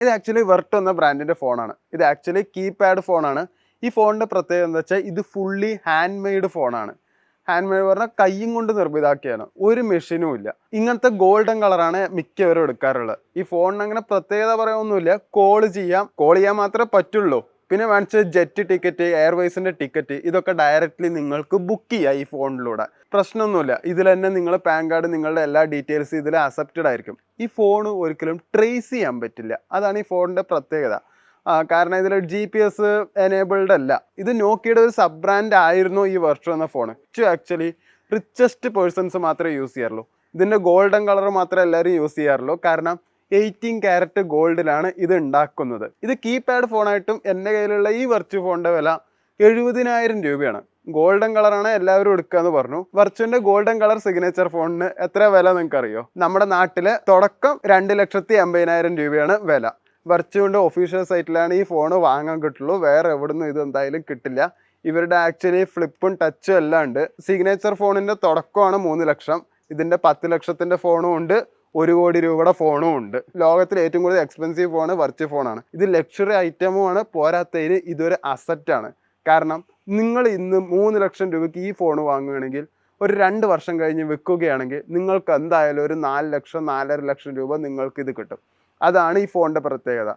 ഇത് ആക്ച്വലി വെർട്ട് എന്ന ബ്രാൻഡിന്റെ ഫോണാണ് ഇത് ആക്ച്വലി കീപാഡ് ഫോണാണ് ഈ ഫോണിന്റെ പ്രത്യേകത എന്താ വെച്ചാൽ ഇത് ഫുള്ളി ഹാൻഡ് മെയ്ഡ് ഫോണാണ് ഹാൻഡ് മെയ്ഡ് പറഞ്ഞാൽ കൈയും കൊണ്ട് നിർമ്മിതാക്കിയാണ്. ഒരു മെഷീനും ഇല്ല. ഇങ്ങനത്തെ ഗോൾഡൻ കളറാണ് മിക്കവരും എടുക്കാറുള്ളത്. ഈ ഫോണിന് അങ്ങനെ പ്രത്യേകത പറയാനൊന്നുമില്ല. കോൾ ചെയ്യാം. കോൾ ചെയ്യാൻ മാത്രമേ പറ്റുള്ളൂ. പിന്നെ വേണിച്ച ജെറ്റ് ടിക്കറ്റ് എയർവേസിന്റെ ടിക്കറ്റ് ഇതൊക്കെ ഡയറക്റ്റ്ലി നിങ്ങൾക്ക് ബുക്ക് ചെയ്യാം ഈ ഫോണിലൂടെ. പ്രശ്നമൊന്നുമില്ല. ഇതിൽ തന്നെ നിങ്ങൾ പാൻ കാർഡ് നിങ്ങളുടെ എല്ലാ ഡീറ്റെയിൽസും ഇതിൽ അക്സെപ്റ്റഡ് ആയിരിക്കും. ഈ ഫോൺ ഒരിക്കലും ട്രേസ് ചെയ്യാൻ പറ്റില്ല. അതാണ് ഈ ഫോണിന്റെ പ്രത്യേകത. കാരണം ഇതിൽ ജി പി എസ് എനേബിൾഡ് അല്ല. ഇത് നോക്കിയുടെ ഒരു സബ് ബ്രാൻഡ് ആയിരുന്നു ഈ വെർഷൻ എന്ന ഫോൺ ആക്ച്വലി റിച്ചസ്റ്റ് പേഴ്സൺസ് മാത്രമേ യൂസ് ചെയ്യാറുള്ളൂ. ഇതിന്റെ ഗോൾഡൻ കളർ മാത്രമേ എല്ലാവരും യൂസ് ചെയ്യാറുള്ളൂ. കാരണം എയ്റ്റീൻ ക്യാരറ്റ് ഗോൾഡിലാണ് ഇത് ഉണ്ടാക്കുന്നത്. ഇത് കീപാഡ് ഫോണായിട്ടും എന്റെ കയ്യിലുള്ള ഈ വെർച്വൽ ഫോണിന്റെ വില എഴുപതിനായിരം രൂപയാണ്. ഗോൾഡൻ കളറാണ് എല്ലാവരും എടുക്കുക എന്ന് പറഞ്ഞു. വെർച്വലിന്റെ ഗോൾഡൻ കളർ സിഗ്നേച്ചർ ഫോണിന് എത്ര വില നിങ്ങൾക്ക് അറിയോ നമ്മുടെ നാട്ടിലെ തുടക്കം രണ്ട് ലക്ഷത്തി അമ്പതിനായിരം രൂപയാണ് വില. വെർച്വലിന്റെ ഒഫീഷ്യൽ സൈറ്റിലാണ് ഈ ഫോൺ വാങ്ങാൻ കിട്ടുള്ളൂ. വേറെ എവിടുന്നും ഇത് എന്തായാലും കിട്ടില്ല. ഇവരുടെ ആക്ച്വലി ഫ്ലിപ്പും ടച്ചും എല്ലാം ഉണ്ട്. സിഗ്നേച്ചർ ഫോണിന്റെ തുടക്കമാണ് മൂന്ന് ലക്ഷം. ഇതിന്റെ പത്ത് ലക്ഷത്തിന്റെ ഫോണും ഉണ്ട്. ഒരു കോടി രൂപയുടെ ഫോണും ഉണ്ട്. ലോകത്തിൽ ഏറ്റവും കൂടുതൽ എക്സ്പെൻസീവ് ഫോൺ വെർച്വൽ ഫോണാണ് ഇത് ലക്ഷറി ഐറ്റമുമാണ് പോരാത്തതിന് ഇതൊരു അസറ്റാണ് കാരണം നിങ്ങൾ ഇന്ന് മൂന്ന് ലക്ഷം രൂപയ്ക്ക് ഈ ഫോൺ വാങ്ങുകയാണെങ്കിൽ ഒരു രണ്ട് വർഷം കഴിഞ്ഞ് വെക്കുകയാണെങ്കിൽ നിങ്ങൾക്ക് എന്തായാലും ഒരു നാല് ലക്ഷം നാലര ലക്ഷം രൂപ നിങ്ങൾക്ക് ഇത് കിട്ടും. അതാണ് ഈ ഫോണിന്റെ പ്രത്യേകത.